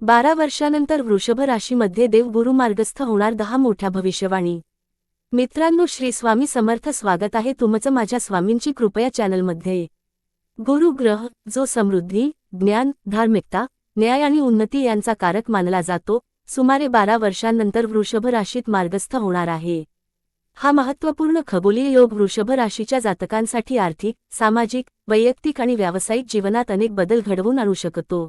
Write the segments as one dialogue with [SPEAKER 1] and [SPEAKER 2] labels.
[SPEAKER 1] बारा वर्षानंतर वृषभ राशीमध्ये देवगुरु मार्गस्थ होणार दहा मोठ्या भविष्यवाणी. मित्रांनो श्री स्वामी समर्थ स्वागत आहे तुमचं माझ्या स्वामींची कृपया चॅनलमध्ये. गुरु ग्रह जो समृद्धी ज्ञान धार्मिकता न्याय आणि उन्नती यांचा कारक मानला जातो सुमारे बारा वर्षांनंतर वृषभ राशीत मार्गस्थ होणार आहे. हा महत्त्वपूर्ण खगोलीय योग वृषभ राशीच्या जातकांसाठी आर्थिक सामाजिक वैयक्तिक आणि व्यावसायिक जीवनात अनेक बदल घडवून आणू शकतो.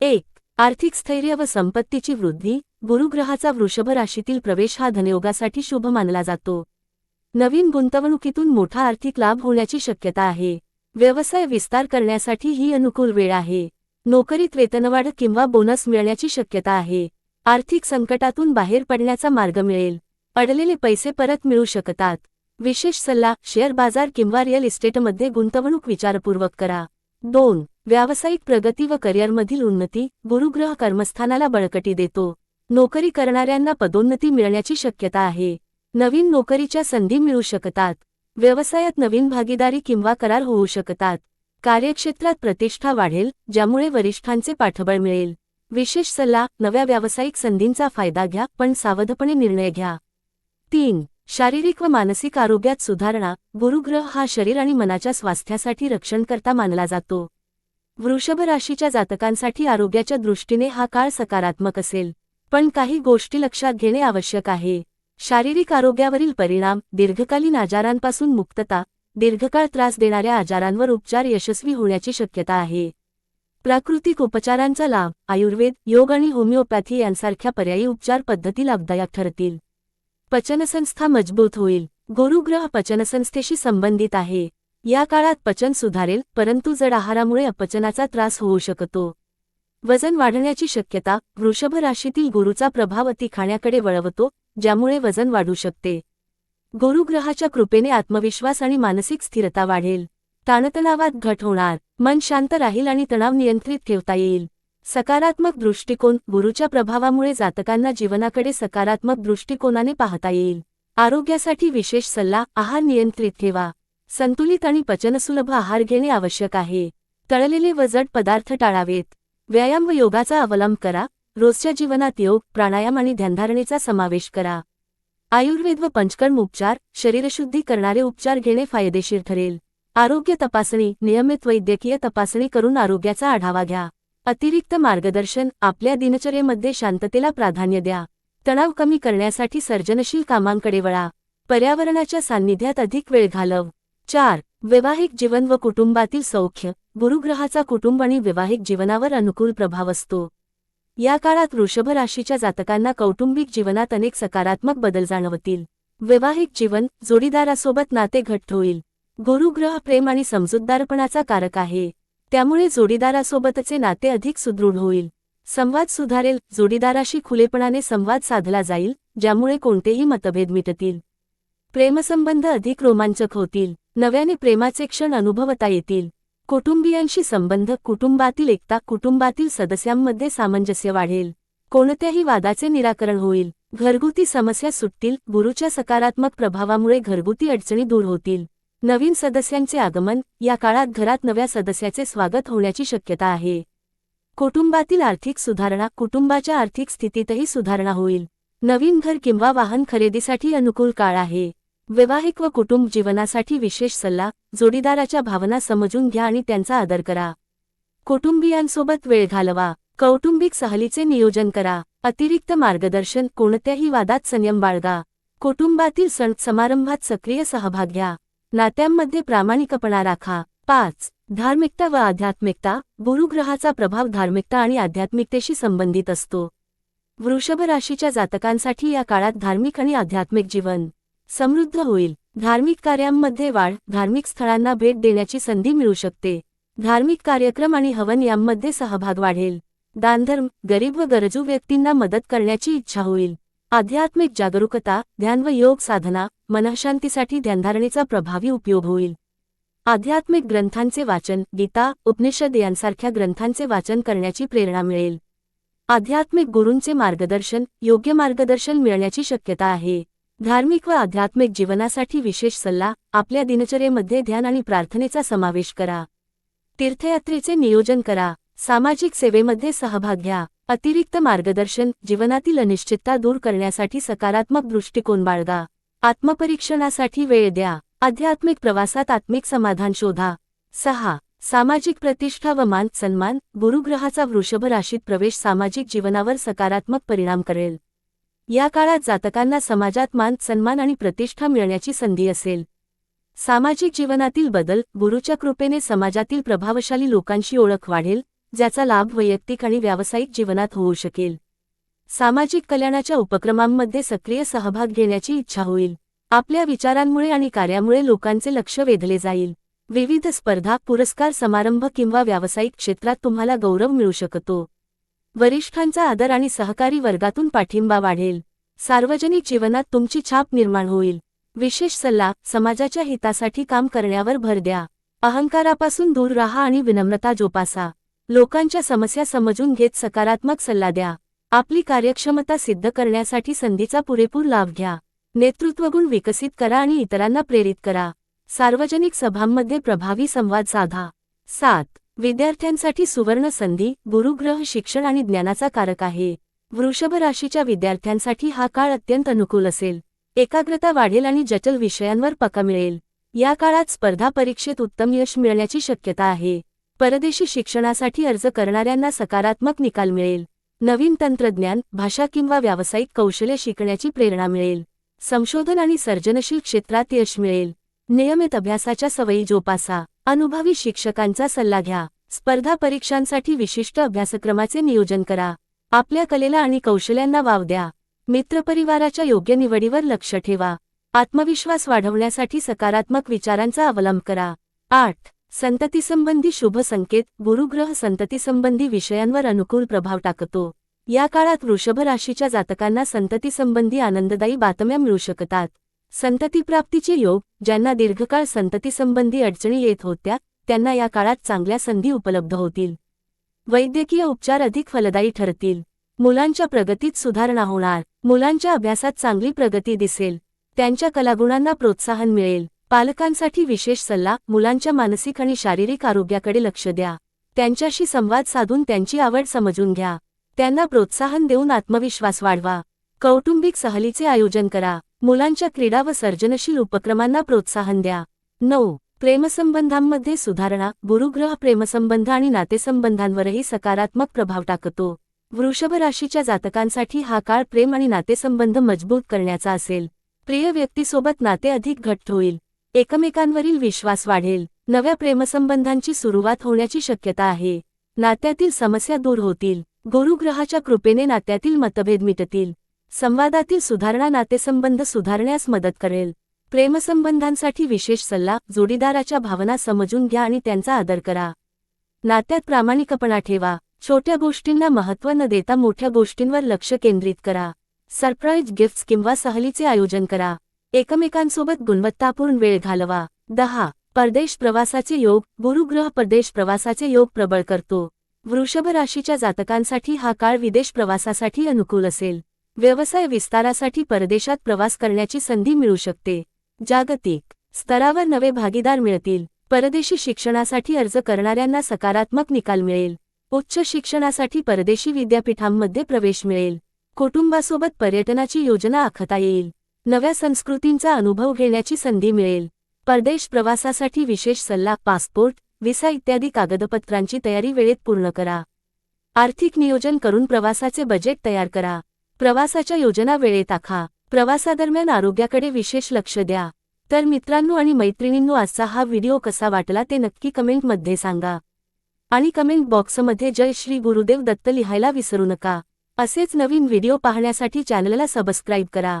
[SPEAKER 1] एक आर्थिक स्थैर्य व संपत्तीची वृद्धी गुरुग्रहाचा वृषभ राशीतील प्रवेश हा धनयोगासाठी शुभ मानला जातो. नवीन गुंतवणुकीतून मोठा आर्थिक लाभ होण्याची शक्यता आहे. व्यवसाय विस्तार करण्यासाठी ही अनुकूल वेळ आहे. नोकरीत वेतनवाढ किंवा बोनस मिळण्याची शक्यता आहे. आर्थिक संकटातून बाहेर पडण्याचा मार्ग मिळेल. अडलेले पैसे परत मिळू शकतात. विशेष सल्ला शेअर बाजार किंवा रिअल इस्टेटमध्ये गुंतवणूक विचारपूर्वक करा. दोन व्यावसायिक प्रगती व करिअरमधील उन्नती गुरुग्रह कर्मस्थानाला बळकटी देतो. नोकरी करणाऱ्यांना पदोन्नती मिळण्याची शक्यता आहे. नवीन नोकरीच्या संधी मिळू शकतात. व्यवसायात नवीन भागीदारी किंवा करार होऊ शकतात. कार्यक्षेत्रात प्रतिष्ठा वाढेल ज्यामुळे वरिष्ठांचे पाठबळ मिळेल. विशेष सल्ला नव्या व्यावसायिक संधींचा फायदा घ्या पण सावधपणे निर्णय घ्या. तीन शारीरिक व मानसिक आरोग्यात सुधारणा गुरुग्रह हा शरीर आणि मनाच्या स्वास्थ्यासाठी रक्षणकर्ता मानला जातो. वृषभ राशीच्या जातकांसाठी आरोग्याच्या दृष्टीने हा काळ सकारात्मक असेल. पण काही गोष्टी लक्षात घेणे आवश्यक आहे. शारीरिक आरोग्यावरील परिणाम दीर्घकालीन आजारांपासून मुक्तता दीर्घकाळ त्रास देणाऱ्या आजारांवर उपचार यशस्वी होण्याची शक्यता आहे. प्राकृतिक उपचारांचा लाभ आयुर्वेद योग आणि होमिओपॅथी यांसारख्या पर्यायी उपचार पद्धती लाभदायक ठरतील. पचनसंस्था मजबूत होईल. गुरुग्रह पचनसंस्थेशी संबंधित आहे. या काळात पचन सुधारेल परंतु जड आहारामुळे अपचनाचा त्रास होऊ शकतो. वजन वाढण्याची शक्यता वृषभ राशीतील गुरुचा प्रभाव अति खाण्याकडे वळवतो ज्यामुळे वजन वाढू शकते. गुरुग्रहाच्या कृपेने आत्मविश्वास आणि मानसिक स्थिरता वाढेल. ताणतणावात घट होणार. मन शांत राहील आणि तणाव नियंत्रित ठेवता येईल. सकारात्मक दृष्टिकोन गुरुच्या प्रभावामुळे जातकांना जीवनाकडे सकारात्मक दृष्टिकोनाने पाहता येईल. आरोग्यासाठी विशेष सल्ला आहार नियंत्रित ठेवा. संतुलित आणि पचनसुलभ आहार घेणे आवश्यक आहे. तळलेले व जड पदार्थ टाळावेत. व्यायाम व योगाचा अवलंब करा. रोजच्या जीवनात योग प्राणायाम आणि ध्यानधारणेचा समावेश करा. आयुर्वेद व पंचकर्म उपचार शरीरशुद्धी करणारे उपचार घेणे फायदेशीर ठरेल. आरोग्य तपासणी नियमित वैद्यकीय तपासणी करून आरोग्याचा आढावा घ्या. अतिरिक्त मार्गदर्शन आपल्या दिनचर्येमध्ये शांततेला प्राधान्य द्या. तणाव कमी करण्यासाठी सर्जनशील कामांकडे वळा. पर्यावरणाच्या सान्निध्यात अधिक वेळ घालव. चार वैवाहिक जीवन व कुटुंबातील सौख्य. गुरुग्रहाचा कुटुंब आणि वैवाहिक जीवनावर अनुकूल प्रभाव असतो. या काळात वृषभ राशीच्या जातकांना कौटुंबिक जीवनात अनेक सकारात्मक बदल जाणवतील. वैवाहिक जीवन जोडीदारासोबत नाते घट्ट होईल. गुरुग्रह प्रेम आणि समजूतदारपणाचा कारक आहे. त्यामुळे जोडीदारासोबतचे नाते अधिक सुदृढ होईल. संवाद सुधारेल जोडीदाराशी खुलेपणाने संवाद साधला जाईल ज्यामुळे कोणतेही मतभेद मिटतील. प्रेमसंबंध अधिक रोमांचक होतील नव्याने प्रेमाचे क्षण अनुभवता येतील. कुटुंबियांशी संबंध कुटुंबातील एकता कुटुंबातील सदस्यांमध्ये सामंजस्य वाढेल. कोणत्याही वादाचे निराकरण होईल. घरगुती समस्या सुटतील गुरुच्या सकारात्मक प्रभावामुळे घरगुती अडचणी दूर होतील. नवीन सदस्यांचे आगमन या काळात घरात नव्या सदस्याचे स्वागत होण्याची शक्यता आहे. कुटुंबातील आर्थिक सुधारणा कुटुंबाच्या आर्थिक स्थितीतही सुधारणा होईल. नवीन घर किंवा वाहन खरेदीसाठी अनुकूल काळ आहे. वैवाहिक व कुटुंब जीवनासाठी विशेष सल्ला जोडीदाराच्या भावना समजून घ्या आणि त्यांचा आदर करा. कुटुंबियांसोबत वेळ घालवा. कौटुंबिक सहलीचे नियोजन करा. अतिरिक्त मार्गदर्शन कोणत्याही वादात संयम बाळगा. कुटुंबातील सण समारंभात सक्रिय सहभाग घ्या. नात्यांमध्ये प्रामाणिकपणा राखा. पाच धार्मिकता व आध्यात्मिकता गुरुग्रहाचा प्रभाव धार्मिकता आणि आध्यात्मिकतेशी संबंधित असतो. वृषभ राशीच्या जातकांसाठी या काळात धार्मिक आणि आध्यात्मिक जीवन समृद्ध होईल. धार्मिक कार्यांमध्ये वाढ धार्मिक स्थळांना भेट देण्याची संधी मिळू शकते. धार्मिक कार्यक्रम आणि हवन यांमध्ये सहभाग वाढेल. दानधर्म गरीब व गरजू व्यक्तींना मदत करण्याची इच्छा होईल. आध्यात्मिक जागरूकता ध्यान व योग साधना मनःशांतीसाठी ध्यानधारणेचा प्रभावी उपयोग होईल. आध्यात्मिक ग्रंथांचे वाचन गीता उपनिषद यांसारख्या ग्रंथांचे वाचन करण्याची प्रेरणा मिळेल. आध्यात्मिक गुरूंचे मार्गदर्शन योग्य मार्गदर्शन मिळण्याची शक्यता आहे. धार्मिक व आध्यात्मिक जीवनासाठी विशेष सल्ला आपल्या दिनचर्येमध्ये ध्यान आणि प्रार्थनेचा समावेश करा. तीर्थयात्रेचे नियोजन करा. सामाजिक सेवेमध्ये सहभाग घ्या. अतिरिक्त मार्गदर्शन जीवनातील अनिश्चितता दूर करण्यासाठी सकारात्मक दृष्टिकोन बाळगा. आत्मपरीक्षणासाठी वेळ द्या. आध्यात्मिक प्रवासात आत्मिक समाधान शोधा. सहा. सामाजिक प्रतिष्ठा व मान सन्मान गुरुग्रहाचा वृषभ राशीत प्रवेश सामाजिक जीवनावर सकारात्मक परिणाम करेल. या काळात जातकांना समाजात मान सन्मान आणि प्रतिष्ठा मिळण्याची संधी असेल. सामाजिक जीवनातील बदल गुरुच्या कृपेने समाजातील प्रभावशाली लोकांशी ओळख वाढेल ज्याचा लाभ वैयक्तिक आणि व्यावसायिक जीवनात होऊ शकेल. सामाजिक कल्याणाच्या उपक्रमांमध्ये सक्रिय सहभाग घेण्याची इच्छा होईल. आपल्या विचारांमुळे आणि कार्यामुळे लोकांचे लक्ष वेधले जाईल. विविध स्पर्धा पुरस्कार समारंभ किंवा व्यावसायिक क्षेत्रात तुम्हाला गौरव मिळू शकतो. वरिष्ठांचा आदर आणि सहकारी वर्गातून पाठिंबा वाढेल. सार्वजनिक जीवनात तुमची छाप निर्माण होईल. विशेष सल्ला समाजाच्या हितासाठी काम करण्यावर भर द्या. अहंकारापासून दूर राहा आणि विनम्रता जोपासा. लोकांच्या समस्या समजून घेत सकारात्मक सल्ला द्या. आपली कार्यक्षमता सिद्ध करण्यासाठी संधीचा पुरेपूर लाभ घ्या. नेतृत्वगुण विकसित करा आणि इतरांना प्रेरित करा. सार्वजनिक सभांमध्ये प्रभावी संवाद साधा. सात. विद्यार्थ्यांसाठी सुवर्ण संधी गुरुग्रह शिक्षण आणि ज्ञानाचा कारक आहे. वृषभ राशीच्या विद्यार्थ्यांसाठी हा काळ अत्यंत अनुकूल असेल. एकाग्रता वाढेल आणि जटल विषयांवर पका मिळेल. या काळात स्पर्धा परीक्षेत उत्तम यश मिळण्याची शक्यता आहे. परदेशी शिक्षणासाठी अर्ज करणाऱ्यांना सकारात्मक निकाल मिळेल. नवीन तंत्रज्ञान भाषा किंवा व्यावसायिक कौशल्य शिकण्याची प्रेरणा मिळेल. संशोधन आणि सर्जनशील क्षेत्रात यश मिळेल. नियमित अभ्यासाच्या सवयी जोपासा. अनुभवी शिक्षकांचा सल्ला घ्या. स्पर्धा परीक्षांसाठी विशिष्ट अभ्यासक्रमाचे नियोजन करा. आपल्या कलेला आणि कौशल्यांना वाव द्या. मित्रपरिवाराच्या योग्य निवडीवर लक्ष ठेवा. आत्मविश्वास वाढवण्यासाठी सकारात्मक विचारांचा अवलंब करा. आठ. संततीसंबंधी शुभ संकेत गुरुग्रह संततीसंबंधी विषयांवर अनुकूल प्रभाव टाकतो. या काळात वृषभ राशीच्या जातकांना संततीसंबंधी आनंददायी बातम्या मिळू शकतात. संततीप्राप्तीचे योग ज्यांना दीर्घकाळ संततीसंबंधी अडचणी येत होत्या त्यांना या काळात चांगल्या संधी उपलब्ध होतील. वैद्यकीय उपचार अधिक फलदायी ठरतील. मुलांच्या प्रगतीत सुधारणा होणार. मुलांच्या अभ्यासात चांगली प्रगती दिसेल. त्यांच्या कलागुणांना प्रोत्साहन मिळेल. पालकांसाठी विशेष सल्ला मुलांच्या मानसिक आणि शारीरिक आरोग्याकडे लक्ष द्या. त्यांच्याशी संवाद साधून त्यांची आवड समजून घ्या. त्यांना प्रोत्साहन देऊन आत्मविश्वास वाढवा. कौटुंबिक सहलीचे आयोजन करा. मुलांच्या क्रीडा व सर्जनशील उपक्रमांना प्रोत्साहन द्या. नऊ. प्रेमसंबंधांमध्ये सुधारणा. गुरुग्रह प्रेमसंबंध आणि नातेसंबंधांवरही सकारात्मक प्रभाव टाकतो. वृषभ राशीच्या जातकांसाठी हा काळ प्रेम आणि नातेसंबंध मजबूत करण्याचा असेल. प्रिय व्यक्तीसोबत नाते अधिक घट्ट होईल. एकमेकांवरील विश्वास वाढेल. नव्या प्रेमसंबंधांची सुरुवात होण्याची शक्यता आहे. नात्यातील समस्या दूर होतील. गुरुग्रहाच्या कृपेने नात्यातील मतभेद मिटतील. संवादातील सुधारणा नातेसंबंध सुधारण्यास मदत करेल. प्रेमसंबंधांसाठी विशेष सल्ला जोडीदाराच्या भावना समजून घ्या आणि त्यांचा आदर करा. नात्यात प्रामाणिकपणा ठेवा. छोट्या गोष्टींना महत्त्व न देता मोठ्या गोष्टींवर लक्ष केंद्रित करा. सरप्राईज गिफ्ट्स किंवा सहलीचे आयोजन करा. एकमेकांसोबत गुणवत्तापूर्ण वेळ घालवा. दहा. परदेश प्रवासाचे योग. गुरुग्रह परदेश प्रवासाचे योग प्रबळ करतो. वृषभ राशीच्या जातकांसाठी हा काळ विदेश प्रवासासाठी अनुकूल असेल. व्यवसाय विस्तारासाठी परदेशात प्रवास करण्याची संधी मिळू शकते. जागतिक स्तरावर नवे भागीदार मिळतील. परदेशी शिक्षणासाठी अर्ज करणाऱ्यांना सकारात्मक निकाल मिळेल. उच्च शिक्षणासाठी परदेशी विद्यापीठांमध्ये प्रवेश मिळेल. कुटुंबासोबत पर्यटनाची योजना आखता येईल. नव्या संस्कृतींचा अनुभव घेण्याची संधी मिळेल. परदेश प्रवासासाठी विशेष सल्ला पासपोर्ट विसा इत्यादी कागदपत्रांची तयारी वेळेत पूर्ण करा. आर्थिक नियोजन करून प्रवासाचे बजेट तयार करा. प्रवासाच्या योजना वेळेत आखा. प्रवासादरम्यान आरोग्याकडे विशेष लक्ष द्या. तर मित्रांनो आणि मैत्रिणींनो आजचा हा व्हिडिओ कसा वाटला ते नक्की कमेंटमध्ये सांगा. आणि कमेंट बॉक्समध्ये जय श्री गुरुदेव दत्त लिहायला विसरू नका. असेच नवीन व्हिडिओ पाहण्यासाठी चॅनलला सबस्क्राईब करा.